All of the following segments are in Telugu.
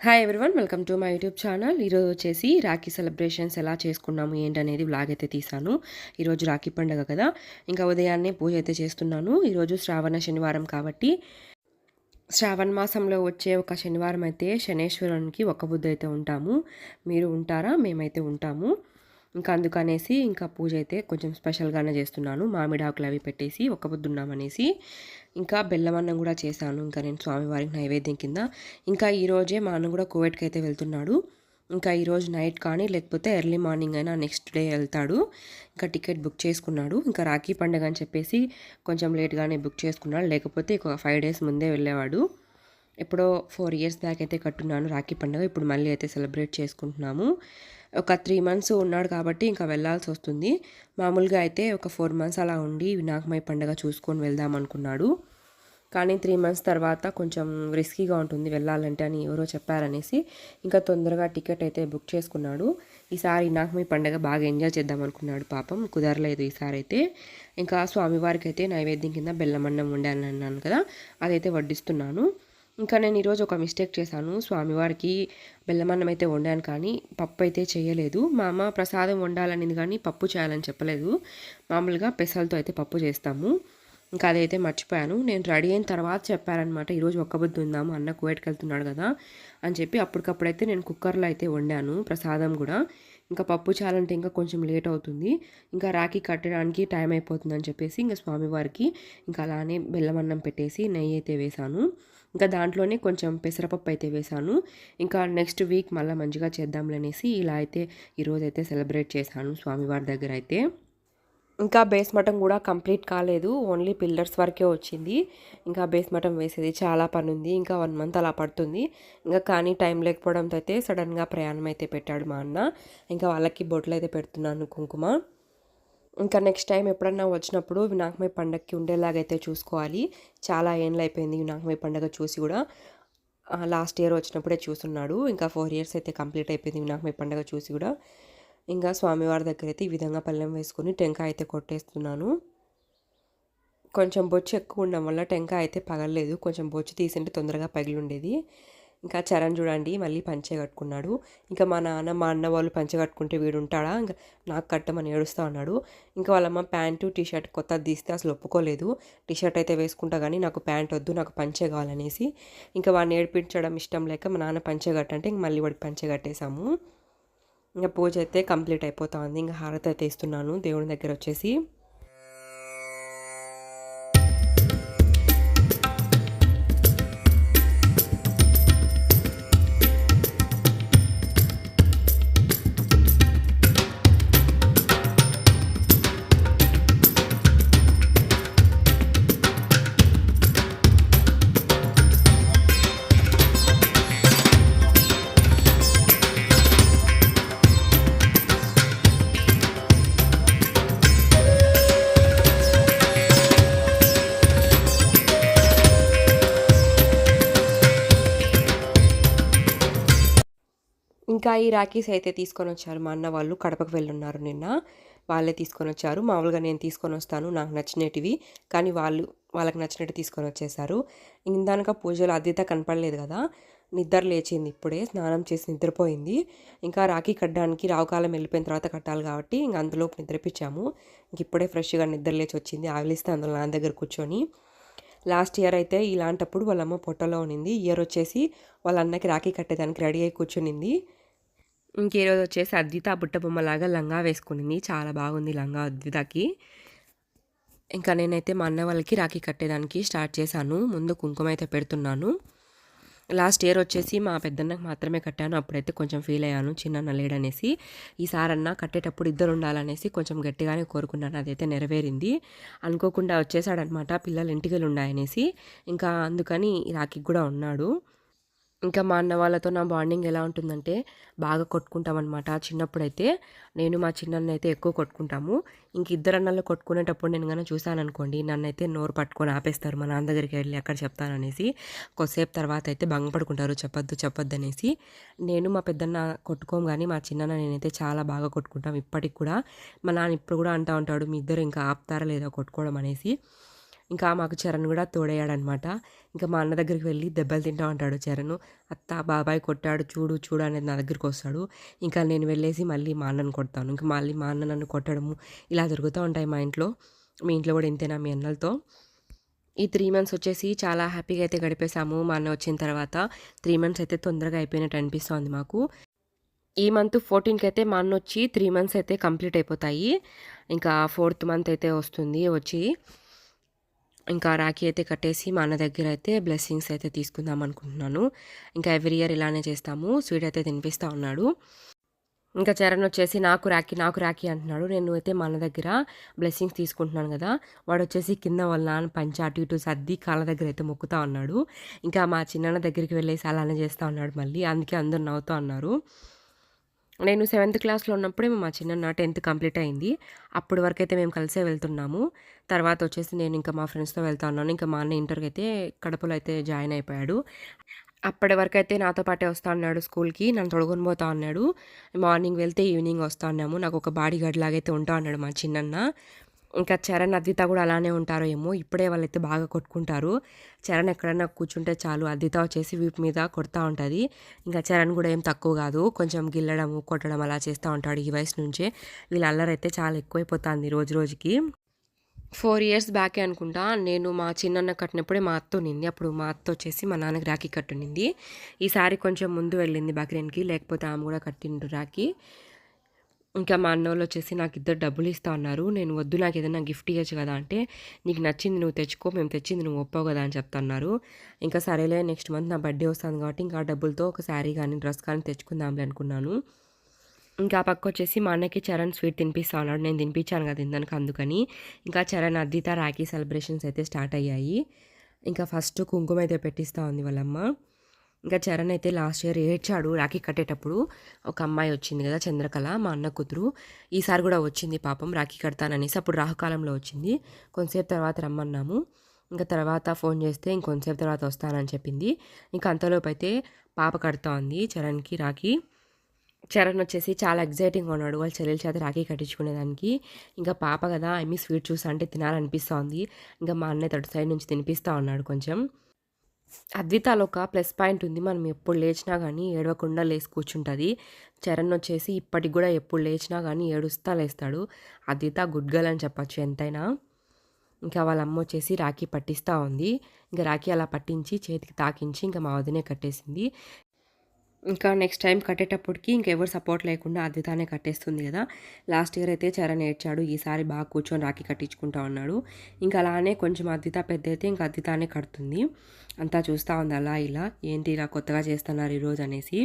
Hi everyone welcome to my YouTube channel ఈరోజు వచ్చేసి రాఖీ సెలబ్రేషన్స్ ఎలా చేసుకున్నాము ఏంటనేది బ్లాగ్ అయితే తీసాను ఈరోజు రాఖీ పండుగ కదా ఇంకా ఉదయాన్నే పూజ అయితే చేస్తున్నాను. ఈరోజు శ్రావణ శనివారం కాబట్టి శ్రావణ మాసంలో వచ్చే ఒక శనివారం అయితే శనేశ్వరునికి ఒక బుద్ధ అయితే ఉంటాము. మీరు ఉంటారా? మేమైతే ఉంటాము. ఇంకా అందుకనేసి ఇంకా పూజ అయితే కొంచెం స్పెషల్గానే చేస్తున్నాను. మామిడాకులు అవి పెట్టేసి ఒక పొద్దున్నామనేసి ఇంకా బెల్లమన్నం కూడా చేశాను. ఇంకా నేను స్వామివారికి నైవేద్యం కింద. ఇంకా ఈరోజే మా అన్న కూడా కోవిడ్కి అయితే వెళ్తున్నాడు. ఇంకా ఈరోజు నైట్ కానీ లేకపోతే ఎర్లీ మార్నింగ్ అయినా నెక్స్ట్ డే వెళ్తాడు. ఇంకా టికెట్ బుక్ చేసుకున్నాడు. ఇంకా రాఖీ పండుగ అని చెప్పేసి కొంచెం లేట్గానే బుక్ చేసుకున్నాడు. లేకపోతే ఒక ఫైవ్ డేస్ ముందే వెళ్ళేవాడు. ఎప్పుడో ఫోర్ ఇయర్స్ బ్యాక్ అయితే కట్టున్నాను రాఖీ పండుగ. ఇప్పుడు మళ్ళీ అయితే సెలబ్రేట్ చేసుకుంటున్నాము. ఒక త్రీ మంత్స్ ఉన్నాడు కాబట్టి ఇంకా వెళ్ళాల్సి వస్తుంది. మామూలుగా అయితే ఒక ఫోర్ మంత్స్ అలా ఉండి వినాయకమై పండగ చూసుకొని వెళ్దాం అనుకున్నాడు. కానీ త్రీ మంత్స్ తర్వాత కొంచెం రిస్కీగా ఉంటుంది వెళ్ళాలంటే అని ఎవరో చెప్పారనేసి ఇంకా తొందరగా టికెట్ అయితే బుక్ చేసుకున్నాడు. ఈసారి వినాయకమయ పండగ బాగా ఎంజాయ్ చేద్దాం అనుకున్నాడు పాపం కుదరలేదు ఈసారి అయితే. ఇంకా స్వామివారికి అయితే నైవేద్యం కింద బెల్లమన్నం వండాను అన్నాను కదా అదైతే వడ్డిస్తున్నాను. ఇంకా నేను ఈరోజు ఒక మిస్టేక్ చేశాను. స్వామివారికి బెల్లమన్నం అయితే వండాను కానీ పప్పు అయితే చేయలేదు. మా అమ్మ ప్రసాదం వండాలనేది కానీ పప్పు చేయాలని చెప్పలేదు. మామూలుగా పెసలతో అయితే పప్పు చేస్తాము. ఇంకా అదైతే మర్చిపోయాను. నేను రెడీ అయిన తర్వాత చెప్పారనమాట ఈరోజు ఒక్క బుద్ధి ఉందాము అన్న కువైట్కి వెళ్తున్నాడు కదా అని చెప్పి అప్పటికప్పుడైతే నేను కుక్కర్లో అయితే వండాను ప్రసాదం కూడా. ఇంకా పప్పు చాలంటే ఇంకా కొంచెం లేట్ అవుతుంది. ఇంకా రాఖీ కట్టడానికి టైం అయిపోతుందని చెప్పేసి ఇంకా స్వామివారికి ఇంకా అలానే బెల్లమన్నం పెట్టేసి నెయ్యి అయితే వేశాను. ఇంకా దాంట్లోనే కొంచెం పెసరపప్పు అయితే వేశాను ఇంకా నెక్స్ట్ వీక్ మళ్ళీ మంచిగా చేద్దాంలనేసి ఇలా అయితే ఈరోజు సెలబ్రేట్ చేశాను స్వామివారి దగ్గర అయితే. ఇంకా బేస్ మటం కూడా కంప్లీట్ కాలేదు. ఓన్లీ పిల్లర్స్ వరకే వచ్చింది. ఇంకా బేస్ మటం వేసేది చాలా పని ఉంది. ఇంకా వన్ మంత్ అలా పడుతుంది. ఇంకా కానీ టైం లేకపోవడంతో అయితే సడన్గా ప్రయాణం అయితే పెట్టాడు మా అన్న. ఇంకా వాళ్ళకి బొట్లు అయితే పెడుతున్నాను కుంకుమ. ఇంకా నెక్స్ట్ టైం ఎప్పుడన్నా వచ్చినప్పుడు వినాయకమై పండగకి ఉండేలాగైతే చూసుకోవాలి. చాలా ఏళ్ళు అయిపోయింది వినాయకమై పండగ చూసి కూడా. లాస్ట్ ఇయర్ వచ్చినప్పుడే చూస్తున్నాడు. ఇంకా ఫోర్ ఇయర్స్ అయితే కంప్లీట్ అయిపోయింది వినాయకమై పండగ చూసి కూడా. ఇంకా స్వామివారి దగ్గర అయితే ఈ విధంగా పళ్ళెం వేసుకొని టెంకాయ అయితే కొట్టేస్తున్నాను. కొంచెం బొచ్చు ఎక్కువ ఉండడం వల్ల టెంకాయ అయితే పగలలేదు. కొంచెం బొచ్చు తీసింటే తొందరగా పగిలి ఉండేది. ఇంకా చరణ్ చూడండి మళ్ళీ పంచే కట్టుకున్నాడు. ఇంకా మా నాన్న మా అన్న వాళ్ళు పంచె కట్టుకుంటే వీడు ఉంటాడా ఇంకా నాకు కట్టమని ఏడుస్తా ఉన్నాడు ఇంకా వాళ్ళమ్మ ప్యాంటు టీషర్ట్ కొత్త తీస్తే అసలు ఒప్పుకోలేదు. టీషర్ట్ అయితే వేసుకుంటా కానీ నాకు ప్యాంట్ వద్దు నాకు పంచే కావాలనేసి. ఇంకా వాడిని ఏడిపించడం ఇష్టం లేక మా నాన్న పంచే కట్టంటే ఇంక మళ్ళీ వాడికి పంచే కట్టేశాము. ఇంకా పూజ అయితే కంప్లీట్ అయిపోతా ఉంది. ఇంకా హారతి అయితే ఇస్తున్నాను దేవుని దగ్గర వచ్చేసి. ఇంకా ఈ రాఖీస్ అయితే తీసుకొని వచ్చారు. మా అన్న వాళ్ళు కడపకు వెళ్ళున్నారు నిన్న. వాళ్ళే తీసుకొని వచ్చారు. మామూలుగా నేను తీసుకొని వస్తాను. నాకు నచ్చినటివి. కానీ వాళ్ళు వాళ్ళకి నచ్చినట్టు తీసుకొని వచ్చేసారు ఇందాక పూజలు అద్దిత కనపడలేదు కదా? నిద్ర లేచింది ఇప్పుడే. స్నానం చేసి నిద్రపోయింది. ఇంకా రాఖీ కట్టడానికి రావుకాలం వెళ్ళిపోయిన తర్వాత కట్టాలి కాబట్టి ఇంక అందులోపు నిద్రపించాము ఇంక ఇప్పుడే ఫ్రెష్గా నిద్ర లేచి వచ్చింది. ఆవిలిస్తే అందులో నా దగ్గర కూర్చొని. లాస్ట్ ఇయర్ అయితే ఇలాంటప్పుడు వాళ్ళమ్మ పొట్టలో ఉన్నింది. ఇయర్ వచ్చేసి వాళ్ళ అన్నకి రాఖీ కట్టేదానికి రెడీ అయి కూర్చునింది. ఇంకేరోజు వచ్చేసి అద్విత బుట్ట బొమ్మలాగా లంగా వేసుకునింది. చాలా బాగుంది లంగా అద్వితకి. ఇంకా నేనైతే మా అన్న వాళ్ళకి రాఖీ కట్టేదానికి స్టార్ట్ చేశాను. ముందు కుంకుమ అయితే పెడుతున్నాను. లాస్ట్ ఇయర్ వచ్చేసి మా పెద్దన్నకు మాత్రమే కట్టాను. అప్పుడైతే కొంచెం ఫీల్ అయ్యాను. చిన్న లేడనేసి ఈసారన్నా కట్టేటప్పుడు ఇద్దరు ఉండాలనేసి కొంచెం గట్టిగానే కోరుకున్నాను. అదైతే నెరవేరింది. అనుకోకుండా వచ్చేసాడనమాట పిల్లలు ఇంటికి ఉన్నాయనేసి. ఇంకా అందుకని రాఖీ కూడా ఉన్నాడు. ఇంకా మా అన్న వాళ్ళతో నా బాండింగ్ ఎలా ఉంటుందంటే బాగా కొట్టుకుంటాం అనమాట చిన్నప్పుడైతే నేను మా చిన్న అయితే ఎక్కువ కొట్టుకుంటాము. ఇంక ఇద్దరు అన్నలు కొట్టుకునేటప్పుడు నేను కానీ చూశాను అనుకోండి నన్నైతే నోరు పట్టుకొని ఆపేస్తారు మా నాన్న దగ్గరికి వెళ్ళి అక్కడ చెప్తాననేసి. కొద్దిసేపు తర్వాత అయితే భంగపడుకుంటారు చెప్పొద్దు చెప్పొద్దు అనేసి. నేను మా పెద్దన్న కొట్టుకోం కానీ మా చిన్న నేనైతే చాలా బాగా కొట్టుకుంటాం ఇప్పటికి కూడా. మా నాన్న ఇప్పుడు కూడా అంటూ ఉంటాడు మీ ఇద్దరు ఇంకా ఆపుతారా లేదా కొట్టుకోవడం అనేసి. ఇంకా మాకు చరణ్ కూడా తోడయ్యాడనమాట. ఇంకా మా అన్న దగ్గరికి వెళ్ళి దెబ్బలు తింటా ఉంటాడు చరణ్. అత్త బాబాయ్ కొట్టాడు చూడు చూడు అనేది నా దగ్గరికి వస్తాడు. ఇంకా నేను వెళ్ళేసి మళ్ళీ మా అన్నను కొడతాను. ఇంకా మళ్ళీ మా అన్న నన్ను కొట్టడము ఇలా జరుగుతూ ఉంటాయి మా ఇంట్లో. మీ ఇంట్లో కూడా ఇంతేనా మీ అన్నలతో? ఈ త్రీ మంత్స్ వచ్చేసి చాలా హ్యాపీగా అయితే గడిపేశాము. మా అన్న వచ్చిన తర్వాత త్రీ మంత్స్ అయితే తొందరగా అయిపోయినట్టు అనిపిస్తోంది మాకు. ఈ మంత్ ఫోర్టీన్కి అయితే మా అన్న వచ్చి త్రీ మంత్స్ అయితే కంప్లీట్ అయిపోతాయి. ఇంకా ఫోర్త్ మంత్ అయితే వస్తుంది వచ్చి. ఇంకా రాఖీ అయితే కట్టేసి మా అన్న దగ్గర అయితే బ్లెస్సింగ్స్ అయితే తీసుకుందాం అనుకుంటున్నాను. ఇంకా ఎవ్రీ ఇయర్ ఇలానే చేస్తాము. స్వీట్ అయితే తినిపిస్తూ ఉన్నాడు. ఇంకా చరణ్ వచ్చేసి నాకు రాఖీ నాకు రాఖీ అంటున్నాడు. నేను అయితే మా అన్న దగ్గర బ్లెస్సింగ్స్ తీసుకుంటున్నాను కదా. వాడు వచ్చేసి కింద వాళ్ళ నాన్న పంచి అటు ఇటు సర్ది కాళ్ళ దగ్గర అయితే మొక్కుతా ఉన్నాడు. ఇంకా మా చిన్న దగ్గరికి వెళ్ళేసి అలానే చేస్తూ ఉన్నాడు మళ్ళీ. అందుకే అందరు నవ్వుతూ ఉన్నారు. నేను సెవెంత్ క్లాస్లో ఉన్నప్పుడే మా చిన్న టెన్త్ కంప్లీట్ అయింది. అప్పటి వరకు అయితే మేము కలిసే వెళ్తున్నాము. తర్వాత వచ్చేసి నేను ఇంకా మా ఫ్రెండ్స్తో వెళ్తా ఉన్నాను. ఇంకా మా అన్న ఇంటర్కి అయితే కడపలో అయితే జాయిన్ అయిపోయాడు. అప్పటి వరకు అయితే నాతో పాటే వస్తా అన్నాడు స్కూల్కి. నన్ను తొడుగుని పోతా అన్నాడు. మార్నింగ్ వెళ్తే ఈవినింగ్ వస్తా ఉన్నాము నాకు ఒక బాడీ గార్డ్ లాగైతే ఉంటా అన్నాడు మా చిన్నన్న. ఇంకా చరణ్ అద్విత కూడా అలానే ఉంటారో ఏమో. ఇప్పుడే వాళ్ళైతే బాగా కొట్టుకుంటారు. చరణ్ ఎక్కడన్నా కూర్చుంటే చాలు అద్విత వచ్చేసి వీపు మీద కొడతా ఉంటుంది. ఇంకా చరణ్ కూడా ఏం తక్కువ కాదు. కొంచెం గిల్లడము కొట్టడం అలా చేస్తూ ఉంటాడు ఈ వయసు నుంచే. వీళ్ళ అల్లరైతే చాలా ఎక్కువైపోతుంది రోజు రోజుకి. ఫోర్ ఇయర్స్ బ్యాకే అనుకుంటా. నేను మా చిన్నన్న కట్టినప్పుడే మా అత్త ఉన్నింది. అప్పుడు మా అత్త వచ్చేసి మా నాన్నకి రాఖీ కట్టునింది. ఈసారి కొంచెం ముందు వెళ్ళింది బక్రీన్కి. లేకపోతే ఆమె కూడా కట్టిండు రాఖీ. ఇంకా మా అన్న వాళ్ళు వచ్చేసి నాకు ఇద్దరు డబ్బులు ఇస్తా ఉన్నారు నేను వద్దు నాకు ఏదైనా గిఫ్ట్ ఇవ్వచ్చు కదా అంటే నీకు నచ్చింది నువ్వు తెచ్చుకో మేము తెచ్చింది నువ్వు ఒప్పావు కదా అని చెప్తున్నారు. ఇంకా సరేలే నెక్స్ట్ మంత్ నా బర్త్డే వస్తుంది కాబట్టి ఇంకా డబ్బులతో ఒక శారీ కానీ డ్రెస్ కానీ తెచ్చుకుందాంలే అనుకున్నాను. ఇంకా ఆ పక్క వచ్చేసి మా అన్నకి చరణ్ స్వీట్ తినిపిస్తా ఉన్నాడు నేను తినిపించాను కదా ఇందానికి అందుకని. ఇంకా చరణ్ అద్దిత రాఖీ సెలబ్రేషన్స్ అయితే స్టార్ట్ అయ్యాయి. ఇంకా ఫస్ట్ కుంకుమ అయితే పెట్టిస్తూ ఉంది వాళ్ళమ్మ. ఇంకా చరణ్ అయితే లాస్ట్ ఇయర్ ఏడ్చాడు రాఖీ కట్టేటప్పుడు ఒక అమ్మాయి వచ్చింది కదా చంద్రకళ మా అన్న కూతురు. ఈసారి కూడా వచ్చింది పాపం రాఖీ కడతాననేసి అప్పుడు రాహుకాలంలో వచ్చింది. కొంతసేపు తర్వాత రమ్మన్నాము. ఇంకా తర్వాత ఫోన్ చేస్తే ఇంకొంతసేపు తర్వాత వస్తానని చెప్పింది. ఇంకా అంతలోపు అయితే పాప కడతా ఉంది చరణ్కి రాఖీ. చరణ్ వచ్చేసి చాలా ఎగ్జైటింగ్గా ఉన్నాడు వాళ్ళ చెల్లెల చేత రాఖీ కట్టించుకునేదానికి. ఇంకా పాప కదా ఐ మీ స్వీట్ చూసా అంటే తినాలనిపిస్తోంది ఇంకా మా అన్నయ్య తోటి సైడ్ నుంచి తినిపిస్తూ ఉన్నాడు కొంచెం. అద్వితాలో ఒక ప్లస్ పాయింట్ ఉంది. మనం ఎప్పుడు లేచినా కానీ ఏడవకుండా లేచి కూర్చుంటుంది. చరణ్ వచ్చేసి ఇప్పటికి కూడా ఎప్పుడు లేచినా కానీ ఏడుస్తా లేస్తాడు. అద్విత గుడ్ గర్ల్ అని చెప్పచ్చు ఎంతైనా. ఇంకా వాళ్ళ అమ్మ వచ్చేసి రాఖీ పట్టిస్తూ ఉంది. ఇంకా రాఖీ అలా పట్టించి చేతికి తాకించి ఇంకా మా వదినే కట్టేసింది. ఇంకా నెక్స్ట్ టైం కట్టేటప్పటికి ఇంకెవరు సపోర్ట్ లేకుండా అద్వితానే కట్టేస్తుంది కదా. లాస్ట్ ఇయర్ అయితే చరణ్ ఏడ్చాడు ఈసారి బాగా కూర్చొని రాఖీ కట్టించుకుంటా ఉన్నాడు. ఇంకా అలానే కొంచెం అద్దిత పెద్ద అయితే ఇంకా అద్దితానే కడుతుంది. అంతా చూస్తూ ఉంది అలా ఇలా. ఏంటి ఇలా కొత్తగా చేస్తున్నారు ఈరోజు అనేసి.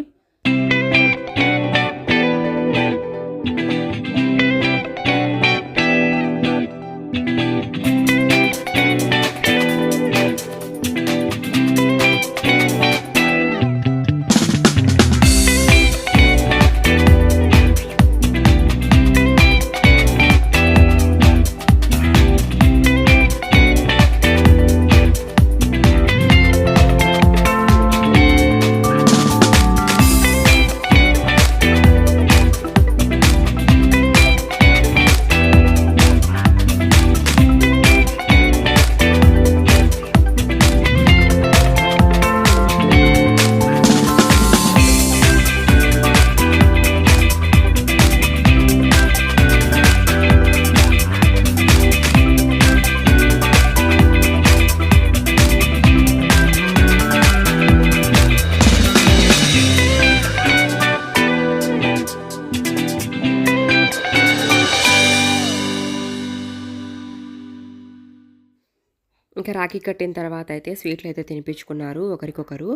రాఖీ కట్టిన తర్వాత అయితే స్వీట్లు అయితే తినిపించుకున్నారు. ఒకరికొకరు.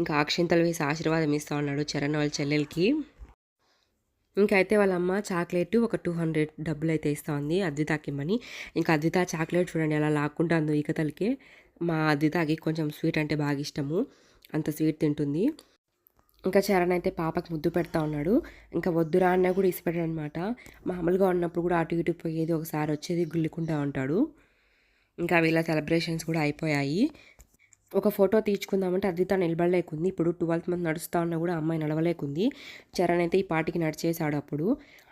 ఇంకా అక్షింతలు వేసి ఆశీర్వాదం ఇస్తూ ఉన్నాడు చరణ్ వాళ్ళ చెల్లెలకి. ఇంకా అయితే వాళ్ళ అమ్మ చాక్లెట్ ఒక టూ హండ్రెడ్ డబ్బులు అయితే ఇస్తూ ఉంది అద్వితాకి ఇమ్మని. ఇంకా అద్విత చాక్లెట్ చూడండి అలా లాక్కుంటాందో ఈకతలకి. మా అద్వితాకి కొంచెం స్వీట్ అంటే బాగా ఇష్టము. అంత స్వీట్ తింటుంది. ఇంకా చరణ్ అయితే పాపకి ముద్దు పెడతా ఉన్నాడు. ఇంకా వద్దురా అన్న కూడా ఇసిపెట్టాడు అనమాట మామూలుగా ఉన్నప్పుడు కూడా అటు ఇటు పోయేది ఒకసారి వచ్చేది గుల్లుకుంటా ఉంటాడు. ఇంకా వీళ్ళ సెలబ్రేషన్స్ కూడా అయిపోయాయి. ఒక ఫోటో తీర్చుకుందామంటే అది తను నిలబడలేకుంది. ఇప్పుడు ట్వెల్త్ మంత్ నడుస్తా ఉన్నా కూడా అమ్మాయి నడవలేకుంది. చరణ్ అయితే ఈ పాటికి నడిచేశాడు అప్పుడు.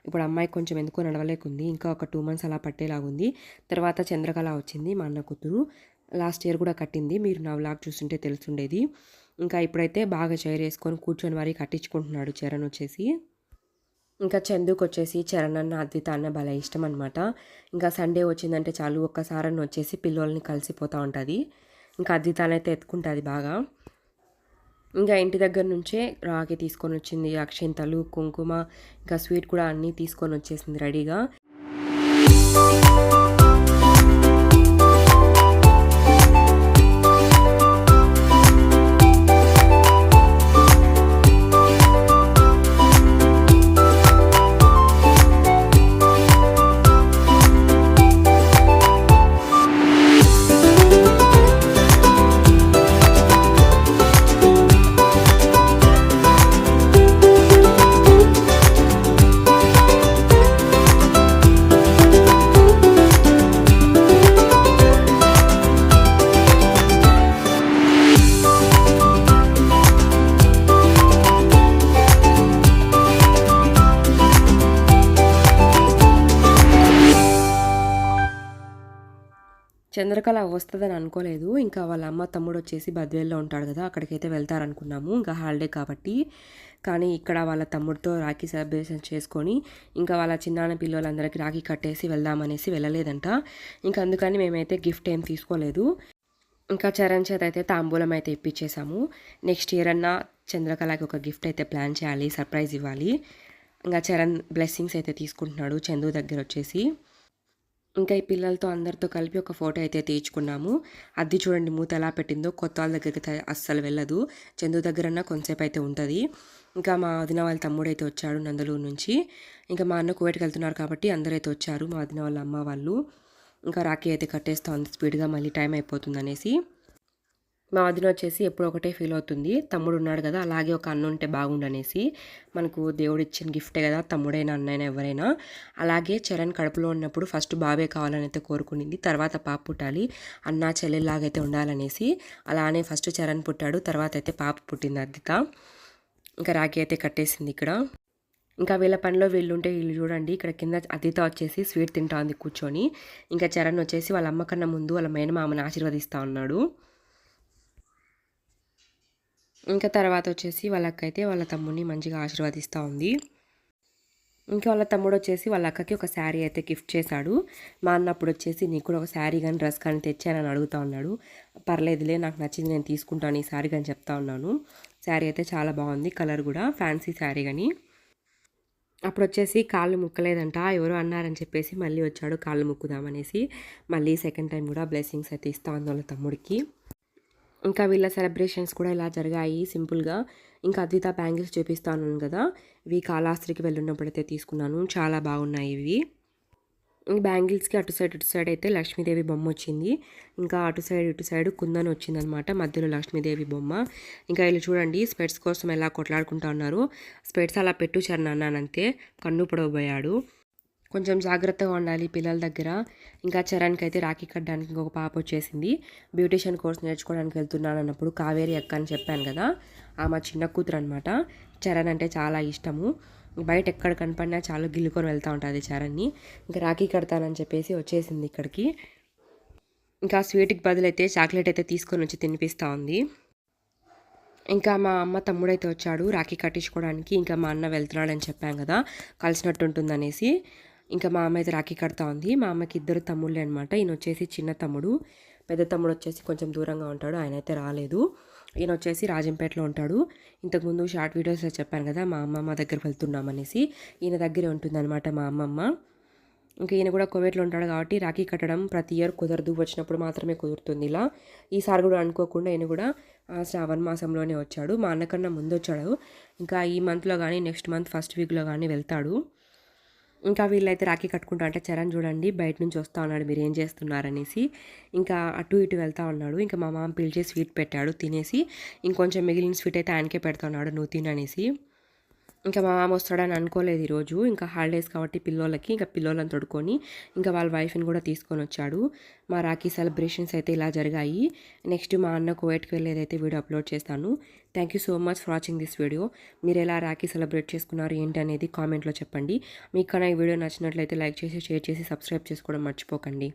ఇప్పుడు అమ్మాయి కొంచెం ఎందుకో నడవలేకుంది. ఇంకా ఒక టూ మంత్స్ అలా పట్టేలాగుంది తర్వాత చంద్రకళ వచ్చింది మా అన్న కూతురు. లాస్ట్ ఇయర్ కూడా కట్టింది. మీరు నా వ్లాగ్ చూస్తుంటే తెలుసుండేది. ఇంకా ఇప్పుడైతే బాగా చైర్ వేసుకొని కూర్చొని మరీ కట్టించుకుంటున్నాడు చరణ్ వచ్చేసి. ఇంకా చందుకు వచ్చేసి చరణ్ అన్న అద్విత అన్న భలే ఇష్టం అనమాట ఇంకా సండే వచ్చిందంటే చాలు ఒక్కసారని వచ్చేసి పిల్లల్ని కలిసిపోతూ ఉంటుంది. ఇంకా అద్వితానైతే ఎత్తుకుంటుంది బాగా. ఇంకా ఇంటి దగ్గర నుంచే రాగి తీసుకొని వచ్చింది అక్షింతలు కుంకుమ ఇంకా స్వీట్ కూడా అన్నీ తీసుకొని వచ్చేసింది రెడీగా. వస్తుందని అనుకోలేదు. ఇంకా వాళ్ళ అమ్మ తమ్ముడు వచ్చేసి బద్వేల్లో ఉంటాడు కదా అక్కడికైతే వెళ్తారనుకున్నాము. ఇంకా హాలిడే కాబట్టి. కానీ ఇక్కడ వాళ్ళ తమ్ముడితో రాఖీ సెలబ్రేషన్ చేసుకొని ఇంకా వాళ్ళ చిన్నాన్న పిల్లలందరికీ రాఖీ కట్టేసి వెళ్దామనేసి వెళ్ళలేదంట. ఇంకా అందుకని మేమైతే గిఫ్ట్ ఏం తీసుకోలేదు. ఇంకా చరణ్ చేత అయితే తాంబూలం అయితే ఇప్పించేసాము నెక్స్ట్ ఇయర్ అన్న చంద్రకళకి ఒక గిఫ్ట్ అయితే ప్లాన్ చేయాలి సర్ప్రైజ్ ఇవ్వాలి. ఇంకా చరణ్ బ్లెస్సింగ్స్ అయితే తీసుకుంటున్నాడు చందు దగ్గర వచ్చేసి. ఇంకా ఈ పిల్లలతో అందరితో కలిపి ఒక ఫోటో అయితే తీర్చుకున్నాము అది చూడండి మూత ఎలా పెట్టిందో. కొత్త వాళ్ళ దగ్గరికి అస్సలు వెళ్ళదు. చందు దగ్గరన్నా కొంతసేపు అయితే ఉంటుంది. ఇంకా మా వదిన వాళ్ళ తమ్ముడు అయితే వచ్చాడు నందలూరు నుంచి. ఇంకా మా అన్న కువైట్కి వెళ్తున్నారు కాబట్టి అందరైతే వచ్చారు మా వదిన వాళ్ళ అమ్మ వాళ్ళు. ఇంకా రాఖీ అయితే కట్టేస్తూ ఉంది స్పీడ్గా మళ్ళీ టైం అయిపోతుంది అనేసి. మా వదిన వచ్చేసి ఎప్పుడు ఒకటే ఫీల్ అవుతుంది. తమ్ముడు ఉన్నాడు కదా అలాగే ఒక అన్న ఉంటే బాగుండనేసి మనకు దేవుడు ఇచ్చిన గిఫ్టే కదా తమ్ముడైనా అన్నైనా ఎవరైనా. అలాగే చరణ్ కడుపులో ఉన్నప్పుడు ఫస్ట్ బాబే కావాలని అయితే కోరుకునింది తర్వాత పాప పుట్టాలి అన్న చెల్లెల్లాగైతే ఉండాలనేసి. అలానే ఫస్ట్ చరణ్ పుట్టాడు తర్వాత అయితే పాప పుట్టింది అద్దిత. ఇంకా రాఖీ అయితే కట్టేసింది ఇక్కడ. ఇంకా వీళ్ళ పనిలో వీళ్ళు ఉంటే వీళ్ళు చూడండి ఇక్కడ కింద అదిత వచ్చేసి స్వీట్ తింటా ఉంది కూర్చొని. ఇంకా చరణ్ వచ్చేసి వాళ్ళ అమ్మ కన్నా ముందు వాళ్ళ మేనమామని ఆశీర్వదిస్తూ ఉన్నాడు. ఇంకా తర్వాత వచ్చేసి వాళ్ళ అక్క అయితే వాళ్ళ తమ్ముడిని మంచిగా ఆశీర్వదిస్తూ ఉంది. ఇంకా వాళ్ళ తమ్ముడు వచ్చేసి వాళ్ళ అక్కకి ఒక శారీ అయితే గిఫ్ట్ చేశాడు. మా అన్నప్పుడు వచ్చేసి నీకు కూడా ఒక శారీ కానీ డ్రెస్ కానీ తెచ్చానని అడుగుతా ఉన్నాడు. పర్లేదులే నాకు నచ్చింది నేను తీసుకుంటాను ఈ శారీ కానీ చెప్తా ఉన్నాను. శారీ అయితే చాలా బాగుంది కలర్ కూడా ఫ్యాన్సీ శారీ కానీ అప్పుడు వచ్చేసి కాళ్ళు ముక్కలేదంట ఎవరో అన్నారని చెప్పేసి మళ్ళీ వచ్చాడు కాళ్ళు ముక్కుదామనేసి మళ్ళీ సెకండ్ టైం కూడా బ్లెస్సింగ్స్ అయితే ఇస్తా ఉంది వాళ్ళ తమ్ముడికి. ఇంకా వీళ్ళ సెలబ్రేషన్స్ కూడా ఇలా జరిగాయి సింపుల్గా. ఇంకా అద్విత బ్యాంగిల్స్ చూపిస్తాను కదా ఇవి కాళాస్త్రికి వెళ్ళినప్పుడైతే తీసుకున్నాను. చాలా బాగున్నాయి ఇవి. ఈ బ్యాంగిల్స్కి అటు సైడ్ ఇటు సైడ్ అయితే లక్ష్మీదేవి బొమ్మ వచ్చింది. ఇంకా అటు సైడ్ ఇటు సైడ్ కుందన్ వచ్చిందనమాట మధ్యలో లక్ష్మీదేవి బొమ్మ. ఇంకా వీళ్ళు చూడండి స్పెట్స్ కోసం ఎలా కొట్లాడుకుంటా ఉన్నారు. స్పెట్స్ అలా పెట్టు చరణ్ అన్నానంతే కన్ను పొడవబోయాడు. కొంచెం జాగ్రత్తగా ఉండాలి పిల్లల దగ్గర. ఇంకా చరణ్కి అయితే రాఖీ కట్టడానికి ఇంకొక పాప వచ్చేసింది. బ్యూటిషియన్ కోర్స్ నేర్చుకోవడానికి వెళ్తున్నాను అన్నప్పుడు కావేరి అక్క అని చెప్పాను కదా. ఆమె చిన్న కూతురు అనమాట చరణ్ అంటే చాలా ఇష్టము. బయట ఎక్కడ కనపడినా చాలా గిల్లుకొని వెళ్తూ ఉంటుంది చరణ్ని. ఇంకా రాఖీ కడతానని చెప్పేసి వచ్చేసింది ఇక్కడికి. ఇంకా స్వీట్కి బదులైతే చాక్లెట్ అయితే తీసుకొని వచ్చి తినిపిస్తూ ఉంది. ఇంకా మా అమ్మ తమ్ముడైతే వచ్చాడు రాఖీ కట్టించుకోవడానికి. ఇంకా మా అన్న వెళ్తున్నాడని చెప్పాం కదా. కలిసినట్టు ఉంటుందనేసి. ఇంకా మా అమ్మ అయితే రాఖీ కడతా ఉంది. మా అమ్మకి ఇద్దరు తమ్ముళ్ళే అనమాట ఈయన వచ్చేసి చిన్న తమ్ముడు. పెద్ద తమ్ముడు వచ్చేసి కొంచెం దూరంగా ఉంటాడు. ఆయన అయితే రాలేదు. ఈయన వచ్చేసి రాజంపేటలో ఉంటాడు. ఇంతకుముందు షార్ట్ వీడియోస్ చెప్పాను కదా మా అమ్మమ్మ దగ్గర వెళ్తున్నామనేసి ఈయన దగ్గరే ఉంటుందన్నమాట మా అమ్మమ్మ. ఇంకా ఈయన కూడా కోవేట్లో ఉంటాడు కాబట్టి రాఖీ కట్టడం ప్రతి ఇయర్ కుదరదు. వచ్చినప్పుడు మాత్రమే కుదురుతుంది ఇలా. ఈసారి కూడా అనుకోకుండా ఈయన కూడా ఆ, శ్రావణ మాసంలోనే వచ్చాడు. మా అన్నకన్నా ముందు వచ్చాడు. ఇంకా ఈ మంత్లో కానీ నెక్స్ట్ మంత్ ఫస్ట్ వీక్లో కానీ వెళ్తాడు. ఇంకా వీళ్ళైతే రాఖీ కట్టుకుంటా అంటే చరణ్ చూడండి బయట నుంచి వస్తా ఉన్నాడు మీరు ఏం చేస్తున్నారనేసి. ఇంకా అటు ఇటు వెళ్తా ఉన్నాడు. ఇంకా మా మామ పిలిచే స్వీట్ పెట్టాడు తినేసి. ఇంకొంచెం మిగిలిన స్వీట్ అయితే ఆయనకే పెడుతున్నాడు నువ్వు తిననేసి. ఇంకా మా మామ వస్తాడని అనుకోలేదు ఈరోజు. ఇంకా హాలిడేస్ కాబట్టి పిల్లోళ్ళకి ఇంకా పిల్లోళ్ళని తొడుకొని ఇంకా వాళ్ళ వైఫ్ని కూడా తీసుకొని వచ్చాడు. మా రాఖీ సెలబ్రేషన్స్ అయితే ఇలా జరిగాయి. నెక్స్ట్ మా అన్న కోయట్కి వెళ్ళేదైతే వీడియో అప్లోడ్ చేస్తాను. Thank you so much for watching this video మీరు ఎలా రాఖీ సెలబ్రేట్ చేసుకున్నారు ఏంటి అనేది కామెంట్లో చెప్పండి. మీకు కన్నా ఈ వీడియో నచ్చినట్లయితే లైక్ చేసి షేర్ చేసి సబ్స్క్రైబ్ చేసుకోవడం మర్చిపోకండి.